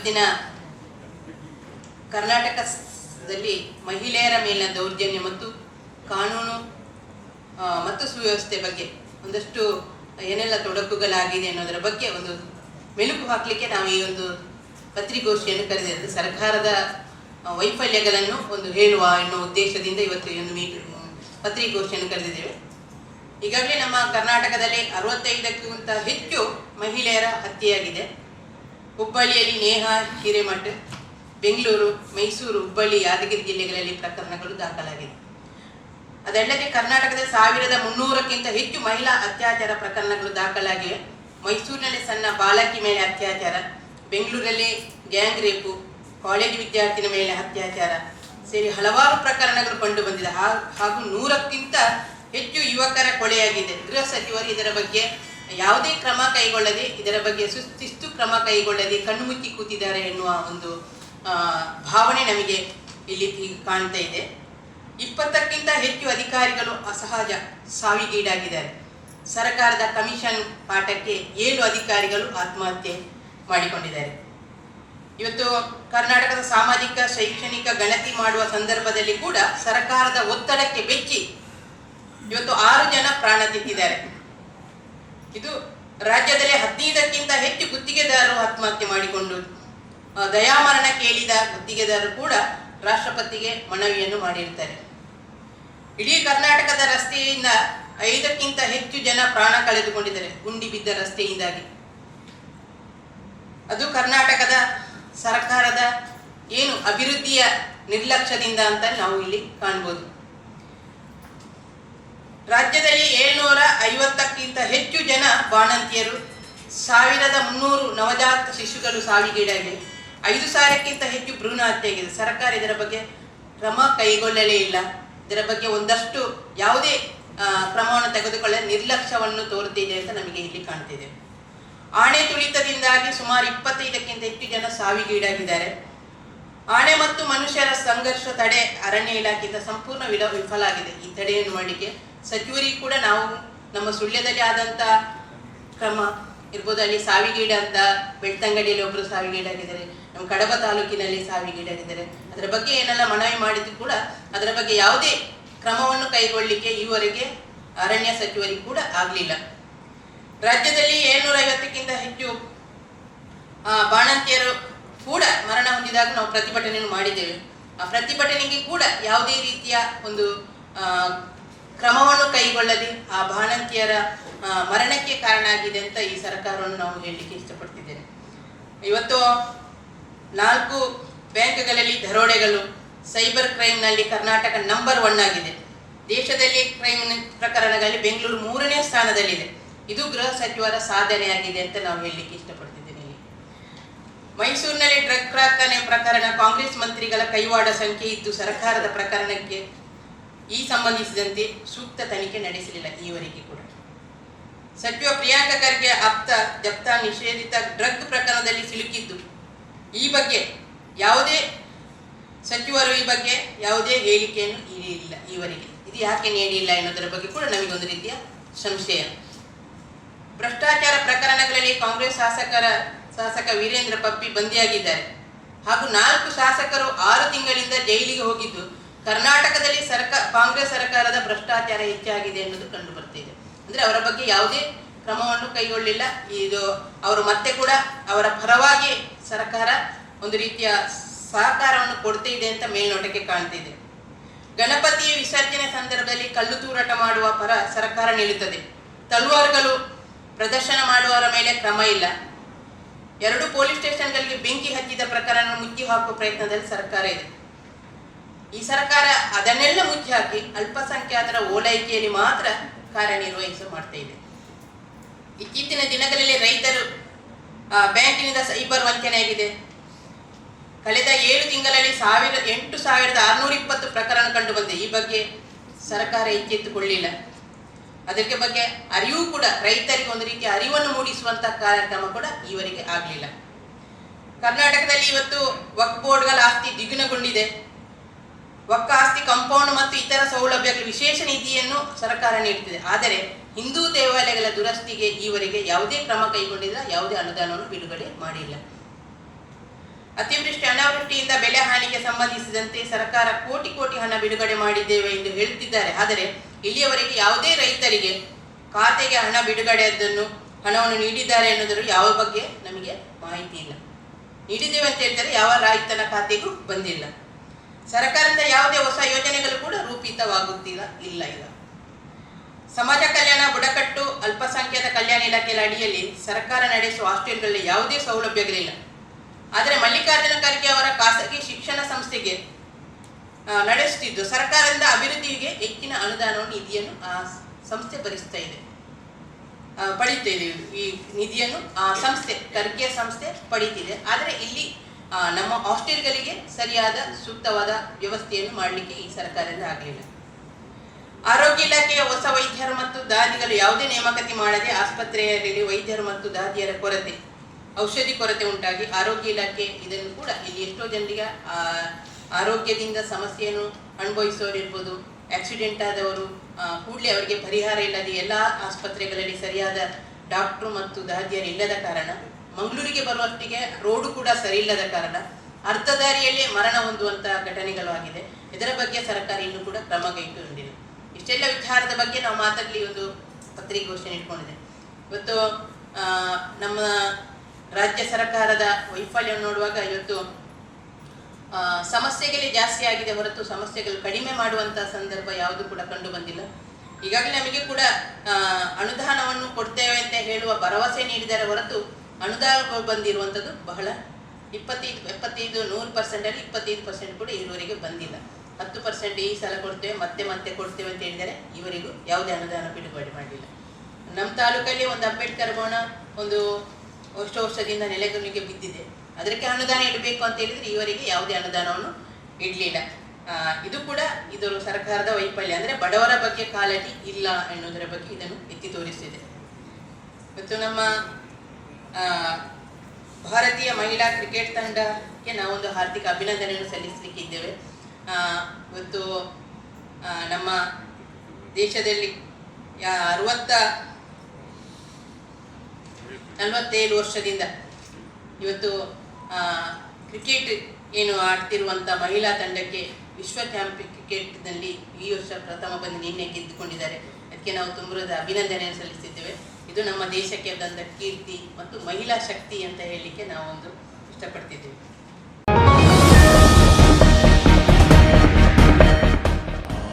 ಇವತ್ತಿನ ಕರ್ನಾಟಕದಲ್ಲಿ ಮಹಿಳೆಯರ ಮೇಲಿನ ದೌರ್ಜನ್ಯ ಮತ್ತು ಕಾನೂನು ಮತ್ತು ಸುವ್ಯವಸ್ಥೆ ಬಗ್ಗೆ ಒಂದಷ್ಟು ಏನೆಲ್ಲ ತೊಡಕುಗಳಾಗಿದೆ ಅನ್ನೋದರ ಬಗ್ಗೆ ಒಂದು ಮೆಲುಕು ಹಾಕಲಿಕ್ಕೆ ನಾವು ಈ ಒಂದು ಪತ್ರಿಕೋಷ್ಠಿಯನ್ನು ಕರೆದಿರೋದು ಸರ್ಕಾರದ ವೈಫಲ್ಯಗಳನ್ನು ಒಂದು ಹೇಳುವ ಎನ್ನುವ ಉದ್ದೇಶದಿಂದ ಇವತ್ತು ಈ ಒಂದು ಪತ್ರಿಕೋಷ್ಠಿಯನ್ನು ಕರೆದಿದ್ದೇವೆ. ಈಗಾಗಲೇ ನಮ್ಮ ಕರ್ನಾಟಕದಲ್ಲಿ ಅರವತ್ತೈದಕ್ಕಿಂತ ಹೆಚ್ಚು ಮಹಿಳೆಯರ ಹತ್ಯೆಯಾಗಿದೆ. ಹುಬ್ಬಳ್ಳಿಯಲ್ಲಿ ನೇಹ, ಹಿರೇಮಠ, ಬೆಂಗಳೂರು, ಮೈಸೂರು, ಹುಬ್ಬಳ್ಳಿ, ಯಾದಗಿರಿ ಜಿಲ್ಲೆಗಳಲ್ಲಿ ಪ್ರಕರಣಗಳು ದಾಖಲಾಗಿದೆ. ಅದಲ್ಲದೆ ಕರ್ನಾಟಕದ ಸಾವಿರದ ಮುನ್ನೂರಕ್ಕಿಂತ ಹೆಚ್ಚು ಮಹಿಳಾ ಅತ್ಯಾಚಾರ ಪ್ರಕರಣಗಳು ದಾಖಲಾಗಿವೆ. ಮೈಸೂರಿನಲ್ಲಿ ಸಣ್ಣ ಬಾಲಕಿ ಮೇಲೆ ಅತ್ಯಾಚಾರ, ಬೆಂಗಳೂರಲ್ಲಿ ಗ್ಯಾಂಗ್ ರೇಪು, ಕಾಲೇಜು ವಿದ್ಯಾರ್ಥಿನ ಮೇಲೆ ಅತ್ಯಾಚಾರ ಸೇರಿ ಹಲವಾರು ಪ್ರಕರಣಗಳು ಕಂಡು ಬಂದಿದೆ. ಹಾಗೂ ನೂರಕ್ಕಿಂತ ಹೆಚ್ಚು ಯುವಕರ ಕೊಲೆಯಾಗಿದೆ. ಗೃಹ ಸಚಿವರು ಇದರ ಬಗ್ಗೆ ಯಾವುದೇ ಕ್ರಮ ಕೈಗೊಳ್ಳದೆ, ಇದರ ಬಗ್ಗೆ ಸುಸ್ತಿಸ್ತು ಕ್ರಮ ಕೈಗೊಳ್ಳದೆ ಕಣ್ಣು ಮುಚ್ಚಿ ಕೂತಿದ್ದಾರೆ ಎನ್ನುವ ಒಂದು ಭಾವನೆ ನಮಗೆ ಇಲ್ಲಿ ಕಾಣ್ತಾ ಇದೆ. ಇಪ್ಪತ್ತಕ್ಕಿಂತ ಹೆಚ್ಚು ಅಧಿಕಾರಿಗಳು ಅಸಹಜ ಸಾವಿಗೀಡಾಗಿದ್ದಾರೆ. ಸರ್ಕಾರದ ಕಮಿಷನ್ ಪಾಠಕ್ಕೆ ಏಳು ಅಧಿಕಾರಿಗಳು ಆತ್ಮಹತ್ಯೆ ಮಾಡಿಕೊಂಡಿದ್ದಾರೆ. ಇವತ್ತು ಕರ್ನಾಟಕದ ಸಾಮಾಜಿಕ, ಶೈಕ್ಷಣಿಕ ಗಣತಿ ಮಾಡುವ ಸಂದರ್ಭದಲ್ಲಿ ಕೂಡ ಸರ್ಕಾರದ ಒತ್ತಡಕ್ಕೆ ಬೆಚ್ಚಿ ಇವತ್ತು ಆರು ಜನ ಪ್ರಾಣ ತೆತ್ತಿದ್ದಾರೆ ಇದು ರಾಜ್ಯದಲ್ಲಿ ಹದಿನೈದಕ್ಕಿಂತ ಹೆಚ್ಚು ಗುತ್ತಿಗೆದಾರರು ಆತ್ಮಹತ್ಯೆ ಮಾಡಿಕೊಂಡು ದಯಾಮರಣ ಕೇಳಿದ ಗುತ್ತಿಗೆದಾರರು ಕೂಡ ರಾಷ್ಟ್ರಪತಿಗೆ ಮನವಿಯನ್ನು ಮಾಡಿರ್ತಾರೆ. ಇಡೀ ಕರ್ನಾಟಕದ ರಸ್ತೆಯಿಂದ ಐದಕ್ಕಿಂತ ಹೆಚ್ಚು ಜನ ಪ್ರಾಣ ಕಳೆದುಕೊಂಡಿದ್ದಾರೆ, ಗುಂಡಿ ಬಿದ್ದ ರಸ್ತೆಯಿಂದಾಗಿ. ಅದು ಕರ್ನಾಟಕದ ಸರ್ಕಾರದ ಏನು ಅಭಿವೃದ್ಧಿಯ ನಿರ್ಲಕ್ಷ್ಯದಿಂದ ಅಂತ ನಾವು ಇಲ್ಲಿ ಕಾಣ್ಬೋದು. ರಾಜ್ಯದಲ್ಲಿ ಏಳ್ನೂರ ಐವತ್ತಕ್ಕಿಂತ ಹೆಚ್ಚು ಜನ ಬಾಣಂತಿಯರು ಸಾವಿರದ ಮುನ್ನೂರು ನವಜಾತ ಶಿಶುಗಳು ಸಾವಿಗೀಡಾಗಿವೆ. ಐದು ಸಾವಿರಕ್ಕಿಂತ ಹೆಚ್ಚು ಭ್ರೂಣ ಹತ್ಯೆಯಾಗಿದೆ. ಸರ್ಕಾರ ಇದರ ಬಗ್ಗೆ ಕ್ರಮ ಕೈಗೊಳ್ಳಲೇ ಇಲ್ಲ. ಇದರ ಬಗ್ಗೆ ಒಂದಷ್ಟು ಯಾವುದೇ ಕ್ರಮವನ್ನು ತೆಗೆದುಕೊಳ್ಳಲು ನಿರ್ಲಕ್ಷ್ಯವನ್ನು ತೋರುತ್ತಿದೆ ಅಂತ ನಮಗೆ ಇಲ್ಲಿ ಕಾಣ್ತಿದೆ. ಆಣೆ ತುಳಿತದಿಂದಾಗಿ ಸುಮಾರು ಇಪ್ಪತ್ತೈದಕ್ಕಿಂತ ಹೆಚ್ಚು ಜನ ಸಾವಿಗೀಡಾಗಿದ್ದಾರೆ. ಆಣೆ ಮತ್ತು ಮನುಷ್ಯರ ಸಂಘರ್ಷ ತಡೆ ಅರಣ್ಯ ಇಲಾಖೆಯಿಂದ ಸಂಪೂರ್ಣ ವಿಲ ವಿಫಲ ಆಗಿದೆ ಈ ತಡೆಯನ್ನು ಮಾಡಲಿಕ್ಕೆ ಸಚಿವರಿಗೆ ಕೂಡ ನಾವು ನಮ್ಮ ಸುಳ್ಯದಲ್ಲಿ ಆದಂಥ ಕ್ರಮ ಇರ್ಬೋದು, ಅಲ್ಲಿ ಸಾವಿಗೀಡ ಅಂತ ಬೆಳ್ತಂಗಡಿಯಲ್ಲಿ ಒಬ್ಬರು ಸಾವಿಗೀಡಾಗಿದ್ದಾರೆ ನಮ್ಮ ಕಡಬ ತಾಲೂಕಿನಲ್ಲಿ ಸಾವಿಗೀಡಾಗಿದ್ದಾರೆ ಅದರ ಬಗ್ಗೆ ಏನೆಲ್ಲ ಮನವಿ ಮಾಡಿದ್ರು ಕೂಡ ಅದರ ಬಗ್ಗೆ ಯಾವುದೇ ಕ್ರಮವನ್ನು ಕೈಗೊಳ್ಳಲಿಕ್ಕೆ ಈವರೆಗೆ ಅರಣ್ಯ ಸಚಿವರಿಗೆ ಕೂಡ ಆಗಲಿಲ್ಲ. ರಾಜ್ಯದಲ್ಲಿ ಏಳ್ನೂರ ಐವತ್ತಕ್ಕಿಂತ ಹೆಚ್ಚು ಬಾಣಂತಿಯರು ಕೂಡ ಮರಣ ಹೊಂದಿದಾಗ ನಾವು ಪ್ರತಿಭಟನೆಯನ್ನು ಮಾಡಿದ್ದೇವೆ. ಆ ಪ್ರತಿಭಟನೆಗೆ ಕೂಡ ಯಾವುದೇ ರೀತಿಯ ಒಂದು ಕ್ರಮವನ್ನು ಕೈಗೊಳ್ಳದೆ ಆ ಬಾಣಂತಿಯರ ಮರಣಕ್ಕೆ ಕಾರಣ ಆಗಿದೆ ಅಂತ ಈ ಸರ್ಕಾರವನ್ನು ನಾವು ಹೇಳಲಿಕ್ಕೆ ಇಷ್ಟಪಡ್ತಿದ್ದೇನೆ. ಇವತ್ತು ನಾಲ್ಕು ಬ್ಯಾಂಕ್ಗಳಲ್ಲಿ ದರೋಡೆಗಳು, ಸೈಬರ್ ಕ್ರೈಮ್ನಲ್ಲಿ ಕರ್ನಾಟಕ ನಂಬರ್ ಒನ್ ಆಗಿದೆ. ದೇಶದಲ್ಲಿ ಕ್ರೈಮ್ ಪ್ರಕರಣಗಳಲ್ಲಿ ಬೆಂಗಳೂರು ಮೂರನೇ ಸ್ಥಾನದಲ್ಲಿದೆ. ಇದು ಗೃಹ ಸಚಿವರ ಸಾಧನೆಯಾಗಿದೆ ಅಂತ ನಾವು ಹೇಳಲಿಕ್ಕೆ ಇಷ್ಟಪಡ್ತಿದ್ದೇನೆ ಮೈಸೂರಿನಲ್ಲಿ ಡ್ರಗ್ ಕಾರ್ಖಾನೆ ಪ್ರಕರಣ, ಕಾಂಗ್ರೆಸ್ ಮಂತ್ರಿಗಳ ಕೈವಾಡ ಸಂಖ್ಯೆ ಇದ್ದು, ಸರ್ಕಾರದ ಪ್ರಕರಣಕ್ಕೆ ಈ ಸಂಬಂಧಿಸಿದಂತೆ ಸೂಕ್ತ ತನಿಖೆ ನಡೆಸಲಿಲ್ಲ ಈವರೆಗೆ ಕೂಡ. ಸಚಿವ ಪ್ರಿಯಾಂಕ ಖರ್ಗೆ ಆಪ್ತ ಜಪ್ತಾ ನಿಷೇಧಿತ ಡ್ರಗ್ ಪ್ರಕರಣದಲ್ಲಿ ಸಿಲುಕಿದ್ದು. ಈ ಬಗ್ಗೆ ಯಾವುದೇ ಸಚಿವರು ಈ ಬಗ್ಗೆ ಯಾವುದೇ ಹೇಳಿಕೆಯನ್ನು ನೀಡಿಲ್ಲ ಈವರೆಗೆ. ಇದು ಯಾಕೆ ನೀಡಿಲ್ಲ ಎನ್ನುವುದರ ಬಗ್ಗೆ ಕೂಡ ನಮಗೊಂದು ರೀತಿಯ ಸಂಶಯ. ಭ್ರಷ್ಟಾಚಾರ ಪ್ರಕರಣಗಳಲ್ಲಿ ಕಾಂಗ್ರೆಸ್ ಶಾಸಕರ ಶಾಸಕ ವೀರೇಂದ್ರ ಪಪ್ಪಿ ಬಂದಿಯಾಗಿದ್ದಾರೆ. ಹಾಗೂ ನಾಲ್ಕು ಶಾಸಕರು ಆರು ತಿಂಗಳಿಂದ ಜೈಲಿಗೆ ಹೋಗಿದ್ದು. ಕರ್ನಾಟಕದಲ್ಲಿ ಸರ್ಕಾರ ಕಾಂಗ್ರೆಸ್ ಸರ್ಕಾರದ ಭ್ರಷ್ಟಾಚಾರ ಹೆಚ್ಚಾಗಿದೆ ಎನ್ನುವುದು ಕಂಡು ಬರ್ತಿದೆ. ಅಂದ್ರೆ ಅವರ ಬಗ್ಗೆ ಯಾವುದೇ ಕ್ರಮವನ್ನು ಕೈಗೊಳ್ಳಿಲ್ಲ. ಇದು ಅವರು ಮತ್ತೆ ಕೂಡ ಅವರ ಪರವಾಗಿ ಸರ್ಕಾರ ಒಂದು ರೀತಿಯ ಸಹಕಾರವನ್ನು ಕೊಡ್ತಾ ಇದೆ ಅಂತ ಮೇಲ್ನೋಟಕ್ಕೆ ಕಾಣ್ತಿದೆ. ಗಣಪತಿಯ ವಿಸರ್ಜನೆ ಸಂದರ್ಭದಲ್ಲಿ ಕಲ್ಲು ತೂರಾಟ ಮಾಡುವ ಪರ ಸರ್ಕಾರ ನಿಲ್ಲುತ್ತದೆ. ತಲವಾರುಗಳು ಪ್ರದರ್ಶನ ಮಾಡುವವರ ಮೇಲೆ ಕ್ರಮ ಇಲ್ಲ. ಎರಡು ಪೊಲೀಸ್ ಸ್ಟೇಷನ್ಗಳಿಗೆ ಬೆಂಕಿ ಹಚ್ಚಿದ ಪ್ರಕರಣ ಮುಚ್ಚಿ ಹಾಕುವ ಪ್ರಯತ್ನದಲ್ಲಿ ಸರ್ಕಾರ ಇದೆ. ಈ ಸರ್ಕಾರ ಅದನ್ನೆಲ್ಲ ಮುಚ್ಚಿ ಹಾಕಿ ಅಲ್ಪಸಂಖ್ಯಾತರ ಓಲೈಕೆಯಲ್ಲಿ ಮಾತ್ರ ಕಾರ್ಯನಿರ್ವಹಿಸ ಮಾಡ್ತಾ ಇದೆ. ಇತ್ತೀಚಿನ ದಿನಗಳಲ್ಲಿ ರೈತರು ಬ್ಯಾಂಕಿನಿಂದ ಸೈಬರ್ ವಂಚನೆಯಾಗಿದೆ ಕಳೆದ ಏಳು ತಿಂಗಳಲ್ಲಿ ಸಾವಿರ, ಎಂಟು ಸಾವಿರದ ಆರುನೂರ ಇಪ್ಪತ್ತು ಪ್ರಕರಣ ಕಂಡು ಬಂದಿದೆ. ಈ ಬಗ್ಗೆ ಸರ್ಕಾರ ಎಚ್ಚೆತ್ತುಕೊಳ್ಳಿಲ್ಲ. ಅದಕ್ಕೆ ಬಗ್ಗೆ ಅರಿವು ಕೂಡ, ರೈತರಿಗೆ ಒಂದು ರೀತಿಯ ಅರಿವನ್ನು ಮೂಡಿಸುವಂತಹ ಕಾರ್ಯಕ್ರಮ ಕೂಡ ಈವರೆಗೆ ಆಗಲಿಲ್ಲ. ಕರ್ನಾಟಕದಲ್ಲಿ ಇವತ್ತು ವಕ್ ಬೋರ್ಡ್ಗಳ ಆಸ್ತಿ ದ್ವಿಗುಣಗೊಂಡಿದೆ. ವಕ್ಕ ಆಸ್ತಿ ಕಾಂಪೌಂಡ್ ಮತ್ತು ಇತರ ಸೌಲಭ್ಯಗಳ ವಿಶೇಷ ನಿಧಿಯನ್ನು ಸರ್ಕಾರ ನೀಡುತ್ತಿದೆ. ಆದರೆ ಹಿಂದೂ ದೇವಾಲಯಗಳ ದುರಸ್ತಿಗೆ ಈವರೆಗೆ ಯಾವುದೇ ಕ್ರಮ ಕೈಗೊಂಡಿಲ್ಲ, ಯಾವುದೇ ಅನುದಾನವನ್ನು ಬಿಡುಗಡೆ ಮಾಡಿಲ್ಲ. ಅತಿವೃಷ್ಟಿ, ಅನಾವೃಷ್ಟಿಯಿಂದ ಬೆಳೆ ಹಾನಿಗೆ ಸಂಬಂಧಿಸಿದಂತೆ ಸರ್ಕಾರ ಕೋಟಿ ಕೋಟಿ ಹಣ ಬಿಡುಗಡೆ ಮಾಡಿದ್ದೇವೆ ಎಂದು ಹೇಳುತ್ತಿದ್ದಾರೆ. ಆದರೆ ಇಲ್ಲಿಯವರೆಗೆ ಯಾವುದೇ ರೈತರಿಗೆ ಖಾತೆಗೆ ಹಣ ಬಿಡುಗಡೆಯದನ್ನು ಹಣವನ್ನು ನೀಡಿದ್ದಾರೆ ಎನ್ನುವುದರ ಯಾವ ಬಗ್ಗೆ ನಮಗೆ ಮಾಹಿತಿ ಇಲ್ಲ. ನೀಡಿದ್ದೇವೆ ಅಂತ ಹೇಳ್ತಾರೆ, ಯಾವ ರೈತನ ಖಾತೆಗೂ ಬಂದಿಲ್ಲ. ಸರ್ಕಾರದಿಂದ ಯಾವುದೇ ಹೊಸ ಯೋಜನೆಗಳು ಕೂಡ ರೂಪಿತವಾಗುತ್ತಿಲ್ಲ, ಇಲ್ಲ ಇಲ್ಲ ಸಮಾಜ ಕಲ್ಯಾಣ ಬುಡಕಟ್ಟು ಅಲ್ಪಸಂಖ್ಯಾತ ಕಲ್ಯಾಣ ಇಲಾಖೆಯ ಅಡಿಯಲ್ಲಿ ಸರ್ಕಾರ ನಡೆಸುವ ಹಾಸ್ಟೆಲ್ಗಳಲ್ಲಿ ಯಾವುದೇ ಸೌಲಭ್ಯಗಳಿಲ್ಲ. ಆದರೆ ಮಲ್ಲಿಕಾರ್ಜುನ ಖರ್ಗೆ ಅವರ ಖಾಸಗಿ ಶಿಕ್ಷಣ ಸಂಸ್ಥೆಗೆ ನಡೆಸುತ್ತಿದ್ದು ಸರ್ಕಾರದಿಂದ ಅಭಿವೃದ್ಧಿಗೆ ಹೆಚ್ಚಿನ ಅನುದಾನವನ್ನು ನಿಧಿಯನ್ನು ಆ ಸಂಸ್ಥೆ ಭರಿಸ್ತಾ ಇದೆ. ಪಡೀತಾ ಇದೆ ಈ ನಿಧಿಯನ್ನು ಆ ಸಂಸ್ಥೆ, ಖರ್ಗೆ ಸಂಸ್ಥೆ ಪಡೀತಿದೆ. ಆದರೆ ಇಲ್ಲಿ ನಮ್ಮ ಹಾಸ್ಟೆಲ್ಗಳಿಗೆ ಸರಿಯಾದ ಸೂಕ್ತವಾದ ವ್ಯವಸ್ಥೆಯನ್ನು ಮಾಡಲಿಕ್ಕೆ ಈ ಸರ್ಕಾರದಿಂದ ಆಗಲಿಲ್ಲ. ಆರೋಗ್ಯ ಇಲಾಖೆಯ ಹೊಸ ವೈದ್ಯರು ಮತ್ತು ದಾದಿಗಳು ಯಾವುದೇ ನೇಮಕತಿ ಮಾಡದೆ ಆಸ್ಪತ್ರೆಯಲ್ಲಿ ವೈದ್ಯರು ಮತ್ತು ದಾದಿಯರ ಕೊರತೆ, ಔಷಧಿ ಕೊರತೆ ಉಂಟಾಗಿ ಆರೋಗ್ಯ ಇಲಾಖೆ ಇದನ್ನು ಕೂಡ ಇಲ್ಲಿ ಎಷ್ಟೋ ಜನರಿಗೆ ಆರೋಗ್ಯದಿಂದ ಸಮಸ್ಯೆಯನ್ನು ಅನುಭವಿಸೋರಿರ್ಬೋದು ಆಕ್ಸಿಡೆಂಟ್ ಆದವರು ಕೂಡಲೇ ಅವರಿಗೆ ಪರಿಹಾರ ಇಲ್ಲದೆ ಎಲ್ಲ ಆಸ್ಪತ್ರೆಗಳಲ್ಲಿ ಸರಿಯಾದ ಡಾಕ್ಟ್ರು ಮತ್ತು ದಾದಿಯರು ಇಲ್ಲದ ಕಾರಣ ಮಂಗಳೂರಿಗೆ ಬರುವಷ್ಟಿಗೆ ರೋಡು ಕೂಡ ಸರಿ ಇಲ್ಲದ ಕಾರಣ ಅರ್ಧ ದಾರಿಯಲ್ಲಿ ಮರಣ ಹೊಂದುವಂತಹ ಘಟನೆಗಳು ಆಗಿದೆ. ಇದರ ಬಗ್ಗೆ ಸರ್ಕಾರ ಇನ್ನೂ ಕೂಡ ಕ್ರಮ ಕೈಗೊಂಡಿದೆ ಇಷ್ಟೆಲ್ಲ ವಿಚಾರದ ಬಗ್ಗೆ ನಾವು ಮಾತಾಡಲಿ ಒಂದು ಪತ್ರಿಕಾಗೋಷ್ಠಿ ಇಟ್ಕೊಂಡಿದೆ. ಇವತ್ತು ನಮ್ಮ ರಾಜ್ಯ ಸರ್ಕಾರದ ವೈಫಲ್ಯವನ್ನು ನೋಡುವಾಗ ಇವತ್ತು ಸಮಸ್ಯೆಗಳೇ ಜಾಸ್ತಿ ಆಗಿದೆ ಹೊರತು ಸಮಸ್ಯೆಗಳು ಕಡಿಮೆ ಮಾಡುವಂತಹ ಸಂದರ್ಭ ಯಾವುದು ಕೂಡ ಕಂಡು ಬಂದಿಲ್ಲ. ಈಗಾಗಲೇ ನಮಗೆ ಕೂಡ ಅನುದಾನವನ್ನು ಕೊಡ್ತೇವೆ ಅಂತ ಹೇಳುವ ಭರವಸೆ ನೀಡಿದರೆ ಹೊರತು ಅನುದಾನ ಬಂದಿರುವಂಥದ್ದು ಬಹಳ ಇಪ್ಪತ್ತೈದು, ಎಪ್ಪತ್ತೈದು, ನೂರು ಪರ್ಸೆಂಟಲ್ಲಿ ಇಪ್ಪತ್ತೈದು ಪರ್ಸೆಂಟ್ ಕೂಡ ಇವರಿಗೆ ಬಂದಿಲ್ಲ. ಹತ್ತು ಪರ್ಸೆಂಟ್ ಈ ಸಲ ಕೊಡ್ತೇವೆ, ಮತ್ತೆ ಮತ್ತೆ ಕೊಡ್ತೇವೆ ಅಂತ ಹೇಳಿದರೆ ಇವರಿಗೂ ಯಾವುದೇ ಅನುದಾನ ಬಿಡುಗಡೆ ಮಾಡಿಲ್ಲ. ನಮ್ಮ ತಾಲೂಕಲ್ಲಿ ಒಂದು ಅಂಬೇಡ್ಕರ್ ಭವನ ಒಂದು ಎಷ್ಟು ವರ್ಷದಿಂದ ನೆಲೆಗಲ್ಲಿಗೆ ಬಿದ್ದಿದೆ. ಅದಕ್ಕೆ ಅನುದಾನ ಇಡಬೇಕು ಅಂತ ಹೇಳಿದರೆ ಇವರಿಗೆ ಯಾವುದೇ ಅನುದಾನವನ್ನು ಇಡಲಿಲ್ಲ. ಇದು ಕೂಡ ಇದರ ಸರ್ಕಾರದ ವೈಫಲ್ಯ. ಅಂದರೆ ಬಡವರ ಬಗ್ಗೆ ಕಾಳಜಿ ಇಲ್ಲ ಎನ್ನುವುದರ ಬಗ್ಗೆ ಇದನ್ನು ಎತ್ತಿ ತೋರಿಸಿದೆ ಮತ್ತು ನಮ್ಮ ಭಾರತೀಯ ಮಹಿಳಾ ಕ್ರಿಕೆಟ್ ತಂಡಕ್ಕೆ ನಾವೊಂದು ಹಾರ್ದಿಕ ಅಭಿನಂದನೆಯನ್ನು ಸಲ್ಲಿಸಲಿಕ್ಕಿದ್ದೇವೆ. ಇವತ್ತು ನಮ್ಮ ದೇಶದಲ್ಲಿ ಅರವತ್ತ, ನಲವತ್ತೇಳು ವರ್ಷದಿಂದ ಇವತ್ತು ಕ್ರಿಕೆಟ್ ಏನು ಆಡ್ತಿರುವಂಥ ಮಹಿಳಾ ತಂಡಕ್ಕೆ ವಿಶ್ವ ಚಾಂಪಿಯನ್ ಕ್ರಿಕೆಟ್ನಲ್ಲಿ ಈ ವರ್ಷ ಪ್ರಥಮ ಬಂದು ನಿನ್ನೆ ಗೆದ್ದುಕೊಂಡಿದ್ದಾರೆ. ಅದಕ್ಕೆ ನಾವು ತುಂಬುರದ ಅಭಿನಂದನೆಯನ್ನು ಸಲ್ಲಿಸಿದ್ದೇವೆ. ಇದು ನಮ್ಮ ದೇಶಕ್ಕೆ ಬಂದ ಕೀರ್ತಿ ಮತ್ತು ಮಹಿಳಾ ಶಕ್ತಿ ಅಂತ ಹೇಳಲಿಕ್ಕೆ ನಾವೊಂದು ಇಷ್ಟಪಡ್ತಿದ್ದೇವೆ.